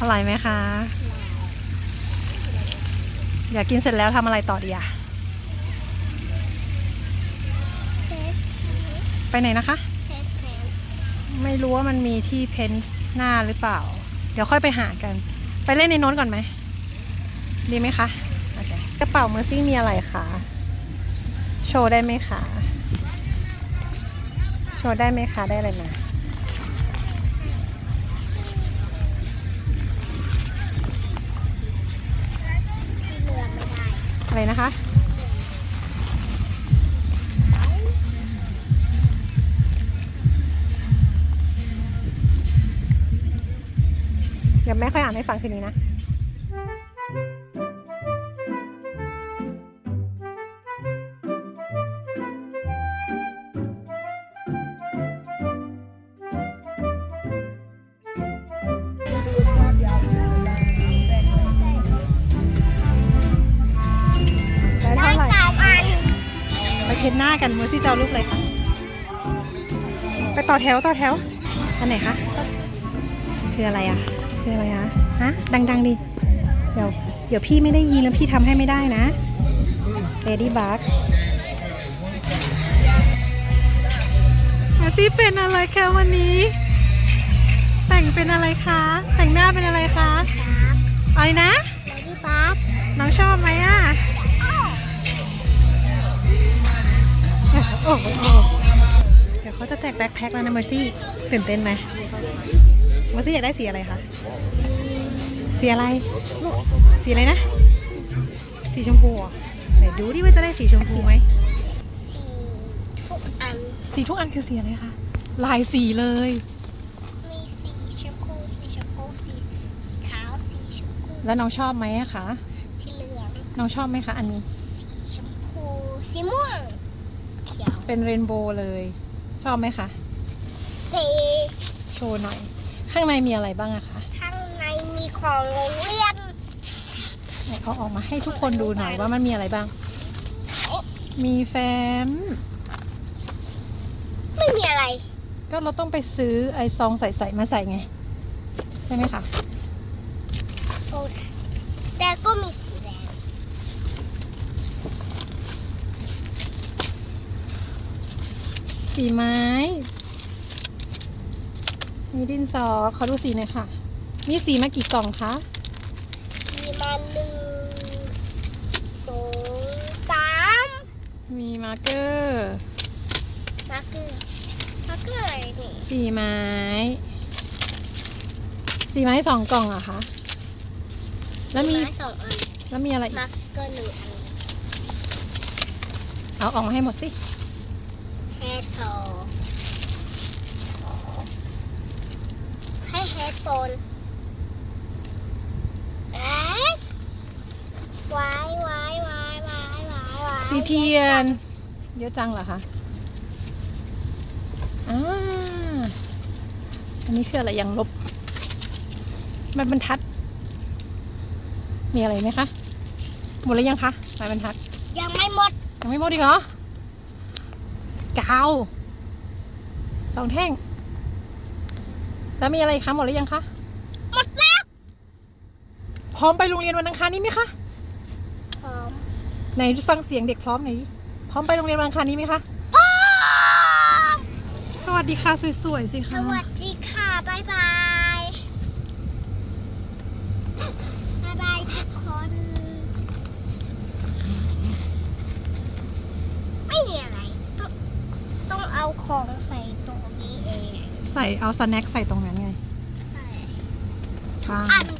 อร่อยไหมคะ อยากกินเสร็จแล้วทำอะไรต่อดีอะไปไหนนะคะ ไม่รู้ว่ามันมีที่เพ้นท์หน้าหรือเปล่า เดี๋ยวค่อยไปหากัน ไปเล่นในโน้นก่อนไหม ดีไหมคะ โอเค กระเป๋าเมอร์ซี่มีอะไรคะ โชว์ได้ไหมคะ โชว์ได้ไหมคะ ได้อะไรมา อะไรนะคะ เดี๋ยวแม่ค่อยอ่านให้ฟังคืนนี้นะ หน้ากันมือซี่จะเอารูปเลยค่ะ ไปต่อแถวต่อแถว อันไหนคะคืออะไรอะคืออะไรคะฮะดัง ๆดิเดี๋ยวเดี๋ยวพี่ไม่ได้ยินแล้วพี่ทำให้ไม่ได้นะ Lady Bug มาซี่เป็นอะไรคะวันนี้ แต่งเป็นอะไรคะ แต่งหน้าเป็นอะไรคะอะไรนะ เลดี้บัคน้องชอบไหมอะ จะแจกแบ็คแพ็คแล้วนะเมอร์ซี่ตื่นเต้นไหมเมอร์ซี่อยากได้สีอะไรคะสีอะไรสีอะไรนะ สีชมพูเหรอไหนดูดิว่าจะได้สีชมพูไหมสีทุกอันสีทุกอันคือสีอะไรคะลายสีเลย มีสีชมพูสีชมพูสีขาวสีชมพูแล้วน้องชอบไหมอะคะสีเหลืองน้องชอบไหมคะอันนี้สีชมพูสีม่วงเขียวเป็นเรนโบว์เลย ชอบไหมคะ สีโชว์หน่อย ข้างในมีอะไรบ้างอะคะข้างในมีของโรงเรียน ไหนเอาออกมาให้ทุกคนดูหน่อยว่ามันมีอะไรบ้าง มีแฟ้ม ไม่มีอะไร ก็เราต้องไปซื้อไอซองใส่ๆมาใส่ไง ใช่ไหมคะโอ้แต่ก็มีสีแดง สีไม้ มีดินสอขอดูสีหน่อยค่ะ มีสีมากี่กล่องคะสีมันหนึ่งสองสามมีมาร์กเกอร์มาร์กเกอร์มาร์กเกอร์อะไรนี่สีไม้ สีไม้สองกล่องอะคะแล้วมีไสองอันแล้วมีอะไรอีมากร์กเกอร์หนึ่งอันเอาออกมาให้หมดสิ เฮดโฟนให้เฮดโฟนเอ๊ะวายวายวายวายวายวายสีเทียน เยอะจังเหรอคะอ่าอันนี้คืออะไรยังลบ มันบรรทัด มีอะไรไหมคะ หมดแล้วยังคะไม้บรรทัด ยังไม่หมด ยังไม่หมดอีกเหรอ กาวสองแท่ง แล้วมีอะไรอีกคะหมดแล้วยังคะหมดแล้ว พร้อมไปโรงเรียนวันอังคารนี้ไหมคะพร้อมไหนฟังเสียงเด็กพร้อมหน่อยดิพร้อมไปโรงเรียนวันอังคารนี้ไหมคะพร้อมสวัสดีค่ะสวยๆสิสคะวัสดีค่ะบ๊ายบายบ๊ายบายทุกคนไม่มีอะไร ต้องต้องเอา ของใส่ตรงนี้เอง ใส่เอาสแน็คใส่ตรงนั้นไง ใช่ว้าอัวนโอ้โอ้